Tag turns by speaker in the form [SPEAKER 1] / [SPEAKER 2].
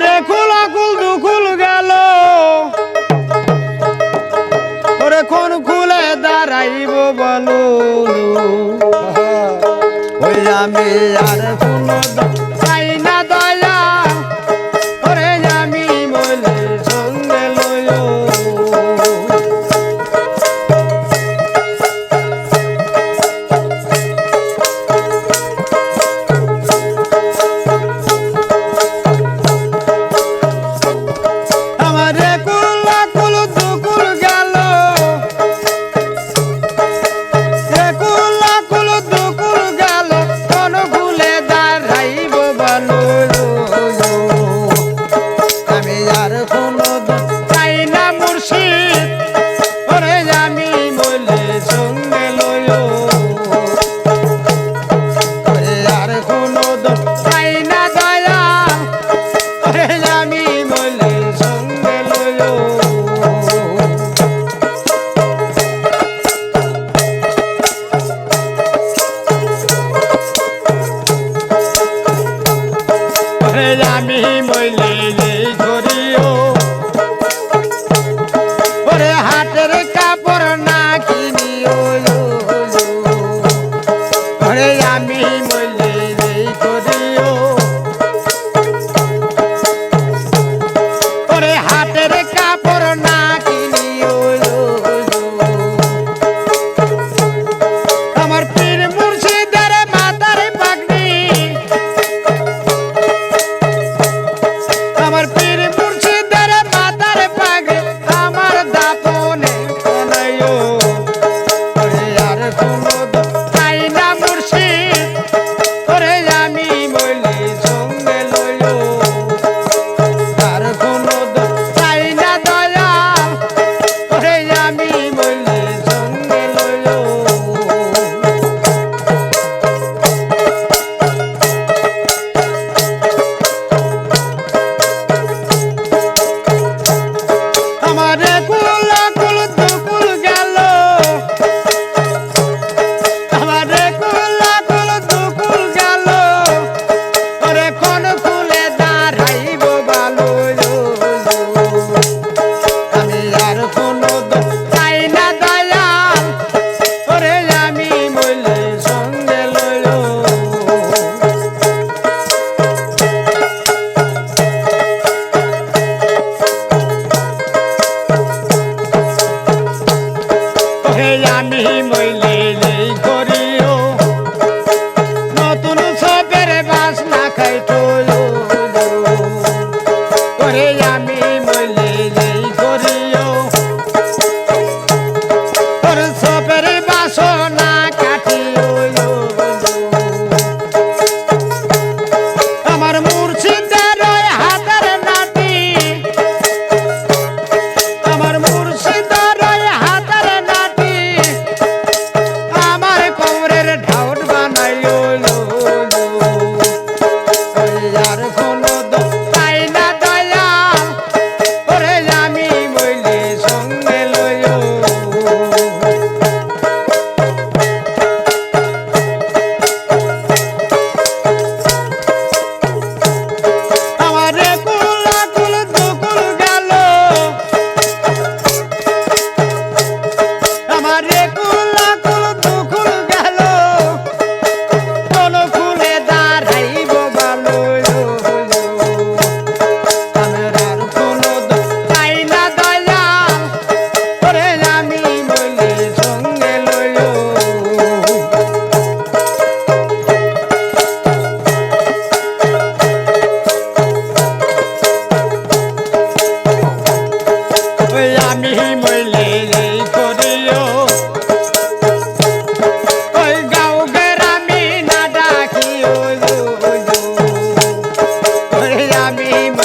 [SPEAKER 1] ওরে খোলা কুল দু খুল গেল। ওরে কোন খুলে দাঁড়াইব বলো? হ্যাঁ। ওই আমি আর কোন Thank you. আমি